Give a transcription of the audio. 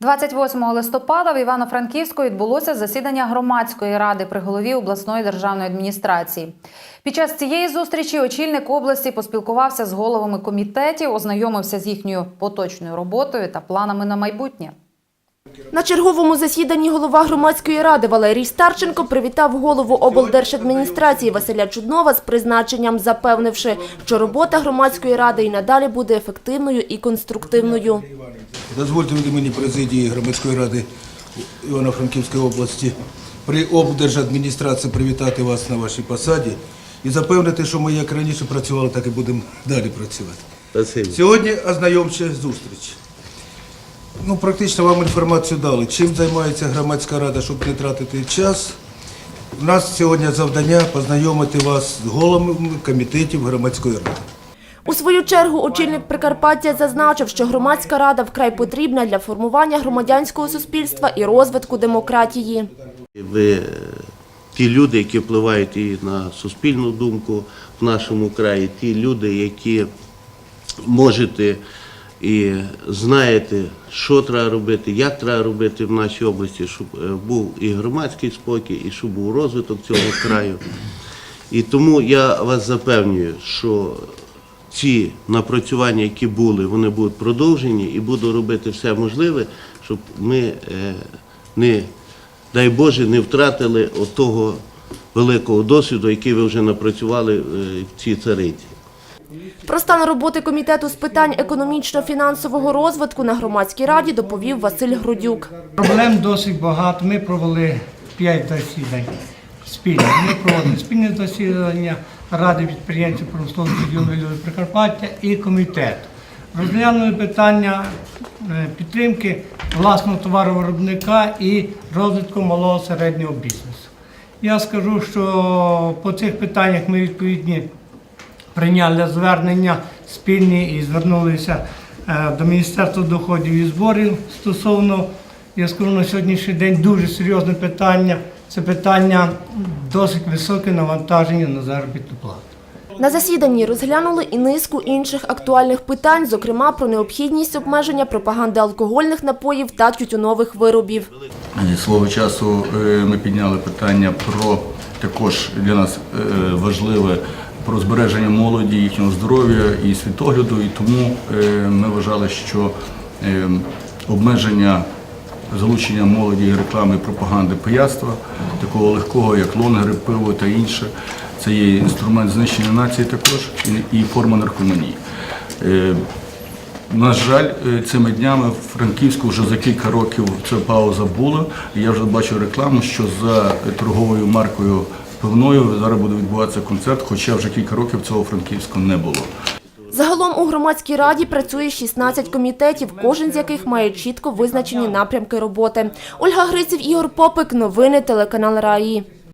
28 листопада в Івано-Франківську відбулося засідання громадської ради при голові обласної державної адміністрації. Під час цієї зустрічі очільник області поспілкувався з головами комітетів, ознайомився з їхньою поточною роботою та планами на майбутнє. На черговому засіданні голова громадської ради Валерій Старченко привітав голову облдержадміністрації Василя Чуднова з призначенням, запевнивши, що робота громадської ради і надалі буде ефективною і конструктивною. Дозвольте від імені президії громадської ради Івано-Франківської області при облдержадміністрації привітати вас на вашій посаді і запевнити, що ми як раніше працювали, так і будемо далі працювати. Сьогодні ознайомча зустріч. Ну, практично вам інформацію дали. Чим займається громадська рада, щоб не тратити час. У нас сьогодні завдання познайомити вас з головами комітетів громадської ради. У свою чергу очільник Прикарпаття зазначив, що громадська рада вкрай потрібна для формування громадянського суспільства і розвитку демократії. Ви ті люди, які впливають і на суспільну думку в нашому краї, ті люди, які можете і знаєте, що треба робити, як треба робити в нашій області, щоб е, був і громадський спокій, і щоб був розвиток цього краю. І тому я вас запевнюю, що ці напрацювання, які були, вони будуть продовжені і буду робити все можливе, щоб ми е, не, дай Боже, не втратили отого великого досвіду, який ви вже напрацювали е, в цій цариці. Про стан роботи комітету з питань економічно-фінансового розвитку на громадській раді доповів Василь Грудюк. Проблем досить багато. Ми провели 5 засідань спільних. Ми проводили спільне засідання Ради підприємців промислового регіону Вільної Прикарпаття і комітету. Розглянули питання е, підтримки власного товаровиробника і розвитку малого середнього бізнесу. Я скажу, що по цих питаннях ми відповідні прийняли звернення спільні і звернулися е, до Міністерства доходів і зборів стосовно, я скажу на сьогоднішній день дуже серйозне питання. Це питання досить високе навантаження на заробітну плату. На засіданні розглянули і низку інших актуальних питань, зокрема про необхідність обмеження пропаганди алкогольних напоїв та тютюнових виробів. Свого часу е, ми підняли питання про також для нас е, важливе про збереження молоді, їхнього здоров'я і світогляду. І тому е, ми вважали, що е, обмеження залучення молоді реклами пропаганди пияцтва, такого легкого, як лонгери, пиво та інше, це є інструмент знищення нації також і, форма наркоманії. Е, на жаль, цими днями в Франківську вже за кілька років ця пауза була. Я вже бачу рекламу, що за торговою маркою пивною зараз буде відбуватися концерт, хоча вже кілька років цього Франківську не було. Загалом у громадській раді працює 16 комітетів, кожен з яких має чітко визначені напрямки роботи. Ольга Гриців, Ігор Попик. Новини телеканал Раї.